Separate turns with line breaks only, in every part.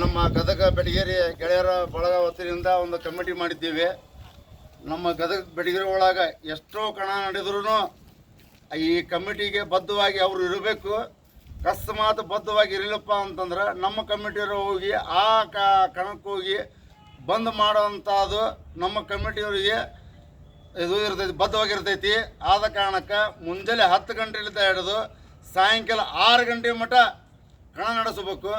ನಮ್ಮ ಗದಗ ಬೆಡಗೇರಿ ಗೆಳೆಯರ ಬಳಗ ವತಿಯಿಂದ ಒಂದು ಕಮಿಟಿ ಮಾಡಿದ್ದೀವಿ. ನಮ್ಮ ಗದಗ ಬೆಡಗೇರಿ ಒಳಗೆ ಎಷ್ಟೋ ಕಣ ನಡೆದ್ರೂ ಈ ಕಮಿಟಿಗೆ ಬದ್ಧವಾಗಿ ಅವರು ಇರಬೇಕು. ಅಕಸ್ಮಾತ್ ಬದ್ಧವಾಗಿ ಇರಲಿಲ್ಲಪ್ಪ ಅಂತಂದ್ರೆ ನಮ್ಮ ಕಮಿಟಿಯವರು ಹೋಗಿ ಆ ಕ ಕಣಕ್ಕೆ ಹೋಗಿ ಬಂದ್ ಮಾಡುವಂಥದ್ದು ನಮ್ಮ ಕಮಿಟಿಯವರಿಗೆ ಇದು ಇರ್ತೈತಿ ಬದ್ಧವಾಗಿರ್ತೈತಿ ಆದ ಕಾರಣಕ್ಕೆ ಮುಂಜಾನೆ ಹತ್ತು ಗಂಟೆಲಿಂದ ಹಿಡಿದು ಸಾಯಂಕಾಲ ಆರು ಗಂಟೆ ಮಟ್ಟ ಕಣ ನಡೆಸಬೇಕು.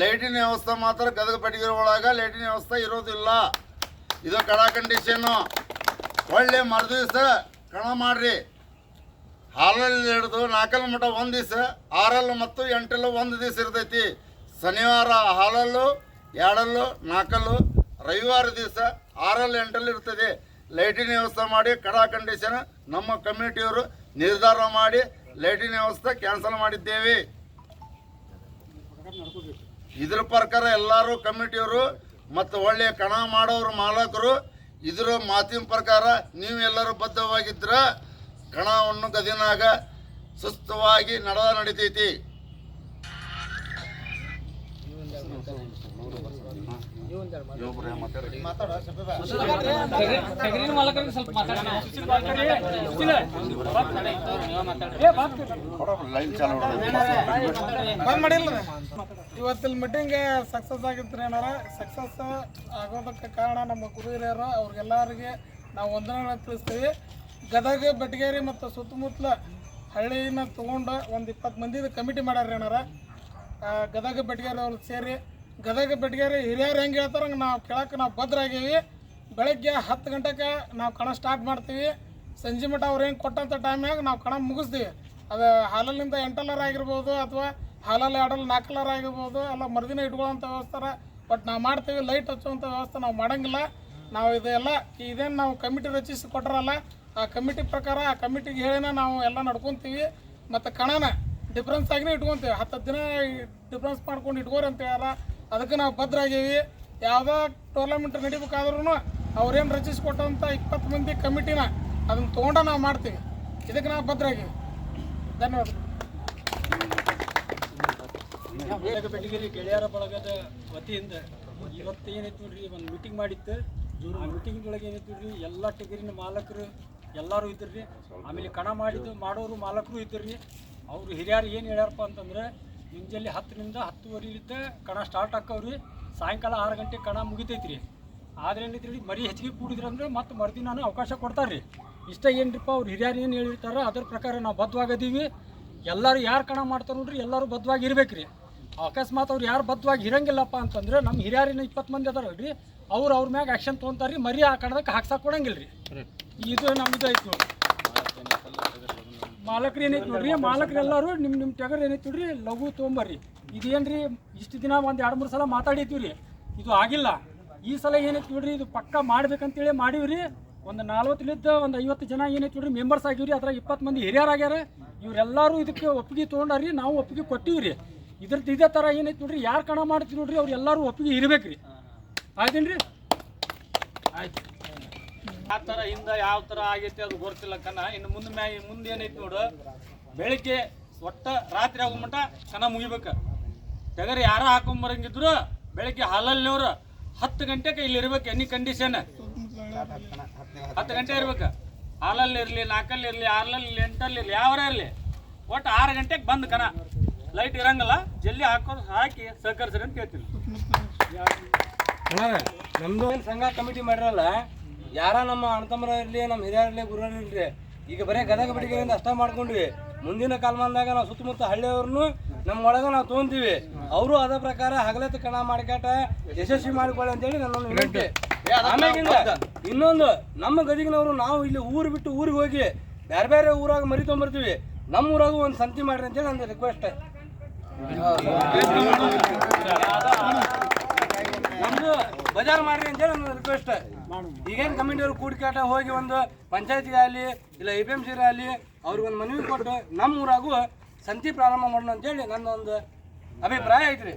ಲೈಟಿನ ವ್ಯವಸ್ಥೆ ಮಾತ್ರ ಗದಗ ಬೆಡಗಿರೋ ಒಳಗೆ ಲೈಟಿನ ವ್ಯವಸ್ಥೆ ಇರೋದಿಲ್ಲ. ಇದು ಕಡ ಕಂಡೀಷನ್ನು ಒಳ್ಳೆ ಮರುದಿವ್ಸ ಕಣ ಮಾಡ್ರಿ. ಹಾಲಲ್ಲಿ ಹಿಡಿದು ನಾಲ್ಕಲ್ಲಿ ಮಠ ಒಂದು ದಿವಸ ಆರಲ್ಲು ಮತ್ತು ಎಂಟಲ್ಲು ಒಂದು ದಿವಸ ಇರ್ತೈತಿ. ಶನಿವಾರ ಹಾಲಲ್ಲು, ಎರಡಲ್ಲು, ನಾಲ್ಕಲ್ಲು, ರವಿವಾರ ದಿವಸ ಆರಲ್ಲಿ ಎಂಟಲ್ಲಿ ಇರ್ತದೆ. ಲೈಟಿನ ವ್ಯವಸ್ಥೆ ಮಾಡಿ, ಕಡಾ ಕಂಡೀಷನ್ ನಮ್ಮ ಕಮಿಟಿಯವರು ನಿರ್ಧಾರ ಮಾಡಿ, ಲೈಟಿನ ವ್ಯವಸ್ಥೆ ಕ್ಯಾನ್ಸಲ್ ಮಾಡಿದ್ದೇವೆ. ಇದ್ರ ಪ್ರಕಾರ ಎಲ್ಲರೂ ಕಮಿಟಿಯವರು ಮತ್ತು ಒಳ್ಳೆಯ ಕಣ ಮಾಡೋರು ಮಾಲಕರು, ಇದ್ರ ಮಾತಿನ ಪ್ರಕಾರ ನೀವು ಎಲ್ಲರೂ ಬದ್ಧವಾಗಿದ್ರ ಕಣವನ್ನು ಗದಿನಾಗ ಸುಸ್ತವಾಗಿ ನಡೆದ ನಡಿತೈತಿ.
ಇವತ್ತಿನ ಮೀಟಿಂಗ್ ಸಕ್ಸಸ್ ಆಗಿತ್ತು ಏನಾರ ಸಕ್ಸಸ್ ಆಗೋದಕ್ಕೆ ಕಾರಣ ನಮ್ಮ ಗುರು ಹಿರಿಯರು ಅವ್ರಿಗೆಲ್ಲರಿಗೆ ನಾವು ವಂದನೆಗಳನ್ನ ತಿಳಿಸ್ತೀವಿ. ಗದಗ ಬೆಟಗೇರಿ ಮತ್ತು ಸುತ್ತಮುತ್ತಲ ಹಳ್ಳಿನ ತೊಗೊಂಡು ಒಂದು ಇಪ್ಪತ್ತು ಮಂದಿದು ಕಮಿಟಿ ಮಾಡ್ಯಾರ ಏನಾರ. ಗದಗ ಬೆಟಗೇರಿ ಅವ್ರಿಗೆ ಸೇರಿ ಗದಗ ಬೆಟ್ಗೇರಿ ಹಿರಿಯರು ಹೆಂಗೆ ಹೇಳ್ತಾರೆ ನಾವು ಕೇಳೋಕೆ ನಾವು ಭದ್ರಾಗೀವಿ ಬೆಳಗ್ಗೆ ಹತ್ತು ಗಂಟೆಗೆ ನಾವು ಕಣ ಸ್ಟಾರ್ಟ್ ಮಾಡ್ತೀವಿ. ಸಂಜೆ ಮಠ ಅವ್ರು ಹೆಂಗೆ ಕೊಟ್ಟಂಥ ಟೈಮ್ಯಾಗ ನಾವು ಕಣ ಮುಗಿಸ್ತೀವಿ. ಅದು ಹಾಲಲ್ಲಿಂದ ಎಂಟಲ್ಲರ್ ಆಗಿರ್ಬೋದು ಅಥವಾ ಹಾಲಲ್ಲಿ ಎರಡಲ್ಲಿ ನಾಲ್ಕಲ್ಲರ್ ಆಗಿರ್ಬೋದು ಅಲ್ಲ ಮರುದಿನ ಇಟ್ಕೊಳ್ಳೋಂಥ ವ್ಯವಸ್ಥೆ ಬಟ್ ನಾವು ಮಾಡ್ತೀವಿ ಲೈಟ್ ಹಚ್ಚುವಂಥ ವ್ಯವಸ್ಥೆ ನಾವು ಮಾಡೋಂಗಿಲ್ಲ. ನಾವು ಇದೆಲ್ಲ ಇದೇನು ನಾವು ಕಮಿಟಿ ರಚಿಸಿ ಕೊಟ್ಟರಲ್ಲ ಆ ಕಮಿಟಿ ಪ್ರಕಾರ ಆ ಕಮಿಟಿಗೆ ಹೇಳಿನ ನಾವು ಎಲ್ಲ ನಡ್ಕೊತೀವಿ. ಮತ್ತು ಕಣನ ಡಿಫ್ರೆನ್ಸ್ ಆಗಿನೇ ಇಟ್ಕೊತೀವಿ. ಹತ್ತು ದಿನ ಡಿಫ್ರೆನ್ಸ್ ಮಾಡ್ಕೊಂಡು ಇಟ್ಕೋರಿ ಅಂತ ಹೇಳ್ಯಾರ. ಅದಕ್ಕೆ ನಾವು ಭದ್ರಾಗೀವಿ ಯಾವುದೇ ಟೂರ್ನಮೆಂಟ್ ನಡಿಬೇಕಾದ್ರೂ ಅವ್ರೇನು ರಚಿಸಿಕೊಟ್ಟಂಥ ಇಪ್ಪತ್ತು ಮಂದಿ ಕಮಿಟಿನ ಅದನ್ನು ತೊಗೊಂಡ ನಾವು ಮಾಡ್ತೀವಿ. ಇದಕ್ಕೆ ನಾವು ಭದ್ರಾಗೀವಿ ಧನ್ಯವಾದಗಳು
ಧನ್ಯವಾದ ಗೆಳೆಯರ ಬಳಗದ ವತಿಯಿಂದ ಇವತ್ತು ಏನೈತೆ ನೋಡ್ರಿ, ಒಂದು ಮೀಟಿಂಗ್ ಮಾಡಿತ್ತು. ಆ ಮೀಟಿಂಗ್ ಒಳಗೆ ಏನೈತೆ ನೋಡ್ರಿ, ಎಲ್ಲ ಟಿಗರಿನ ಮಾಲಕರು ಎಲ್ಲರೂ ಇದ್ರಿ ಆಮೇಲೆ ಕಣ ಮಾಡಿದ್ದು, ಮಾಡೋರು ಮಾಲಕರು ಇದ್ರಿ ಅವರು ಹಿರಿಯರು ಏನು ಹೇಳ್ಯಾರಪ್ಪ ಅಂತಂದ್ರೆ ಮುಂಜಾನೆ ಹತ್ತರಿಂದ ಹತ್ತುವರೆಲಿದ್ದ ಕಣ ಸ್ಟಾರ್ಟ್ ಆಕ್ಕವ್ರಿ ಸಾಯಂಕಾಲ ಆರು ಗಂಟೆ ಕಣ ಮುಗಿತೈತ್ರಿ. ಆದ್ರೆ ಏನೈತಿ ರೀ ಮರಿ ಹೆಚ್ಚಿಗೆ ಕೂಡಿದ್ರಂದ್ರೆ ಮತ್ತೆ ಮರುದಿನ ಅವಕಾಶ ಕೊಡ್ತಾರೆ ರೀ ಇಷ್ಟ ಏನ್ರಿಪ್ಪ ಅವ್ರು ಹಿರಿಯರು ಏನು ಹೇಳಿರ್ತಾರೆ ಅದ್ರ ಪ್ರಕಾರ ನಾವು ಬದ್ಧವಾಗದೀವಿ ಎಲ್ಲರೂ ಯಾರು ಕಣ ಮಾಡ್ತಾರೆ ನೋಡ್ರಿ ಎಲ್ಲರೂ ಬದ್ಧವಾಗಿ ಇರ್ಬೇಕ್ರಿ. ಅಕಸ್ಮಾತ್ ಅವ್ರು ಯಾರು ಬದ್ಧವಾಗಿ ಇರಂಗಿಲ್ಲಪ್ಪ ಅಂತಂದ್ರೆ ನಮ್ಮ ಹಿರಿಯರಿನ ಇಪ್ಪತ್ತು ಮಂದಿ ಅದಾರ ರೀ ಅವ್ರು ಅವ್ರ ಮ್ಯಾಗ ಆ್ಯಕ್ಷನ್ ತೊಗೊಂತಾರ್ರಿ. ಮರಿ ಆ ಕಣದಕ್ಕೆ ಹಾಕ್ಸಕ್ಕೆ ಕೊಡಂಗಿಲ್ಲ ರೀ ಇದು ನಮ್ದು ಐತಿ ಮಾಲಕ್ರು ಏನೈತಿ ನೋಡ್ರಿ? ಮಾಲಕ್ರೆಲ್ಲರೂ ನಿಮ್ಮ ನಿಮ್ಮ ಟಗರ್ ಏನೈತಿ ನೋಡ್ರಿ? ಲಘು ತೊಗೊಂಬರ್ರಿ. ಇದೇನ್ರಿ? ಇಷ್ಟು ದಿನ ಒಂದು ಎರಡು ಮೂರು ಸಲ ಮಾತಾಡಿದ್ದೀವಿ ರೀ. ಇದು ಆಗಿಲ್ಲ. ಈ ಸಲ ಏನೈತಿ ನೋಡ್ರಿ? ಇದು ಪಕ್ಕ ಮಾಡ್ಬೇಕಂತೇಳಿ ಮಾಡೀವ್ರಿ ಒಂದು ನಲ್ವತ್ತಲಿದ್ದ ಒಂದು ಐವತ್ತು ಜನ ಏನೈತಿ ನೋಡ್ರಿ? ಮೆಂಬರ್ಸ್ ಆಗಿವ್ರಿ ಅದ್ರಾಗ ಇಪ್ಪತ್ತು ಮಂದಿ ಹಿರಿಯರಾಗ್ಯಾರ ಇವರೆಲ್ಲರೂ ಇದಕ್ಕೆ ಒಪ್ಪಿಗೆ ತೊಗೊಂಡಾರಿ, ನಾವು ಒಪ್ಪಿಗೆ ಕೊಟ್ಟಿವ್ರಿ ಇದ್ರದ್ದು ಇದೇ ಥರ ಏನೈತಿ ನೋಡ್ರಿ? ಯಾರು ಕಣ ಮಾಡ್ತೀವಿ ನೋಡ್ರಿ? ಅವ್ರು ಎಲ್ಲರೂ ಒಪ್ಪಿಗೆ ಇರ್ಬೇಕ್ರಿ. ಆಯ್ತೇನ್ರಿ? ಆಯ್ತು.
ಆ ಥರ ಹಿಂದ ಯಾವ ಥರ ಆಗೈತಿ ಅದು ಗೊತ್ತಿಲ್ಲ ಕಣ ಇನ್ನು ಮುಂದೆ ಮ್ಯಾಗ ಮುಂದೆ ಏನೈತಿ ನೋಡು. ಬೆಳಿಗ್ಗೆ ಒಟ್ಟ ರಾತ್ರಿ ಆಗೋ ಮಟ್ಟ ಕನ ಮುಗಿಬೇಕು. ತೆಗರಿ ಯಾರ ಹಾಕೊಂಬರಂಗಿದ್ರು ಬೆಳಿಗ್ಗೆ ಹಾಲಲ್ಲಿನವ್ರು ಹತ್ತು ಗಂಟೆಗೆ ಇಲ್ಲಿ ಇರ್ಬೇಕು ಎನಿ ಕಂಡೀಷನ್ ಹತ್ತು ಗಂಟೆ ಇರ್ಬೇಕು. ಹಾಲಲ್ಲಿ ಇರಲಿ ನಾಲ್ಕಲ್ಲಿ ಇರಲಿ, ಆರ್ಲಲ್ಲಿ ಎಂಟಲ್ಲಿ ಇರಲಿ, ಯಾವರೇ ಇರಲಿ. ಒಟ್ಟು ಆರು ಗಂಟೆಗೆ ಬಂದು ಕಣ. ಲೈಟ್ ಇರಂಗಲ್ಲ, ಜಲ್ದಿ ಹಾಕೋ ಹಾಕಿ ಸಹಕರಿಸ್ರಿ ಅಂತ ಹೇಳ್ತೀನಿ
ನಮ್ದು ಸಂಘ ಕಮಿಟಿ ಮಾಡಿರಲ್ಲ ಯಾರ ನಮ್ಮ ಅಣ್ಣತಮ್ಮರ ಇರ್ಲಿ, ನಮ್ಮ ಹಿರಿಯರ್ ಇರ್ಲಿ ಗುರುವರು ಇರಲಿ, ಈಗ ಬರೀ ಗದಗ ಬಿಡಿಗೆಯಿಂದ ಅಷ್ಟ ಮಾಡ್ಕೊಂಡ್ವಿ. ಮುಂದಿನ ಕಾಲಮಾನದಾಗ ನಾವು ಸುತ್ತಮುತ್ತ ಹಳ್ಳಿಯವ್ರನ್ನು ನಮ್ಮ ಒಳಗ ನಾವು ತೊಗೊಂತೀವಿ. ಅವರು ಅದ ಪ್ರಕಾರ ಹಗಲತ್ತು ಕಣ ಮಾಡ್ಕಾಟ ಯಶಸ್ವಿ ಮಾಡಿಕೊಳ್ಳಿ ಅಂತೇಳಿ ನನ್ನ ಒಂದು ವಿನಂತಿ. ಆಮ್ಯಾಗಿಂದ ಇನ್ನೊಂದು, ನಮ್ಮ ಗದಗಿನವರು ನಾವು ಇಲ್ಲಿ ಊರು ಬಿಟ್ಟು ಊರಿಗೆ ಹೋಗಿ ಬೇರೆ ಬೇರೆ ಊರಾಗ ಮರಿ ತೊಗೊಂಬರ್ತೀವಿ ನಮ್ಮ ಊರಾಗೂ ಒಂದು ಸಂತಿ ಮಾಡ್ರಿ ಅಂತೇಳಿ ನಂದು ರಿಕ್ವೆಸ್ಟ್ ನಮ್ದು ಬಜಾರ್ ಮಾಡ್ರಿ ಅಂತೇಳಿ ನನ್ನ ರಿಕ್ವೆಸ್ಟ್ ಈಗೇನು ಕೂಡ ಕೂಡಿಕಾಟ ಹೋಗಿ ಒಂದು ಪಂಚಾಯತ್ಗೆ ಆಗಲಿ ಇಲ್ಲ ಎ ಪಿ ಎಂ ಸಿ ಆಗಲಿ ಅವ್ರಿಗೆ ಒಂದು ಮನವಿ ಕೊಟ್ಟು ನಮ್ಮ ಊರಾಗೂ ಸಂತಿ ಪ್ರಾರಂಭ ಮಾಡೋಣ ಅಂತೇಳಿ ನನ್ನ ಒಂದು ಅಭಿಪ್ರಾಯ ಐತ್ರಿ.